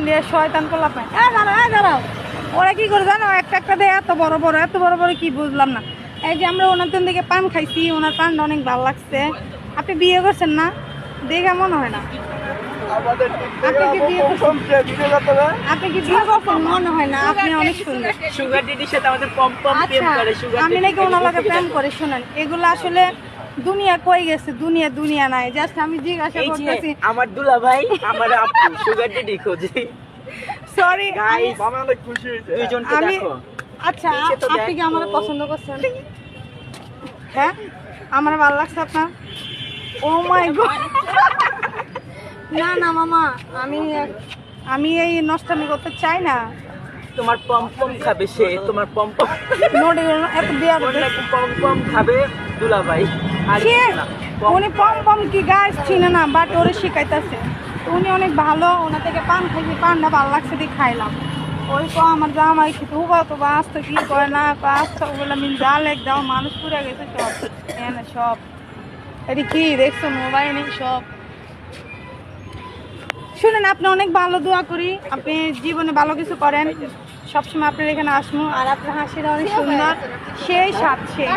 ইন্ডিয়ার শয়তান কোলা পায় হ্যাঁ দাঁড়াও হ্যাঁ দাঁড়াও। ওরা কি করে জানো? একটা একটা দেয় এত বড় বড় এত বড় বড় কি বুঝলাম না। এই যে আমরা ওনার জন্য থেকে পান খাইছি ওনার পানটা অনেক ভালো লাগছে। আপনি বিয়ে করছেন না? দেখে মনে হয় না। আপনি কি বিয়ে করছেন। মনে হয় না? আপনি অনেক সুন্দর সুগার সাথে আমাদের পম পম প্রেম আচ্ছা করে সুগার আমি নাকি ওনার লগে প্রেম করে শোনেন। এগুলো আসলে দুনিয়া কই গেছে? দুনিয়া দুনিয়া নাই। জাস্ট আমি জিজ্ঞাসা করতেছি। আমার দুলা ভাই আমার আপু সুগার দিদি খোঁজে সরি গাইস আমি অনেক খুশি হয়েছে। দুইজনকে আমি দেখো। আচ্ছা আপনি কি আমার পছন্দ করছেন? হ্যাঁ? আমার ভালো লাগছে আপনার? ও মাই গড না না মামা আমি আমি এই নষ্টামি করতে চাই না। তোমার পম পম খাবে সে তোমার পম পম এত নাকি পম পম খাবে? দুলা ভাই আর কে কিছু না। পম- উনি পম পম কি গাছ চিনে না বাট ওরে শিখাইতেছে। উনি অনেক ভালো ওনা থেকে পান খাইছি পানটা ভালো লাগছে দিয়ে খাইলাম। ওই তো আমার জামাই খেতে হুবা তো বাস তো কি করে না বাস তো ওগুলো যা লেগ দাও মানুষ পুরে গেছে সব। এনে সব। এটি কি দেখছ মোবাইলে সব। শুনেন আপনি অনেক ভালো দোয়া করি আপনি জীবনে ভালো কিছু করেন। সবসময় আপনার এখানে আসব আর আপনার হাসিটা অনেক সুন্দর। সেই সেই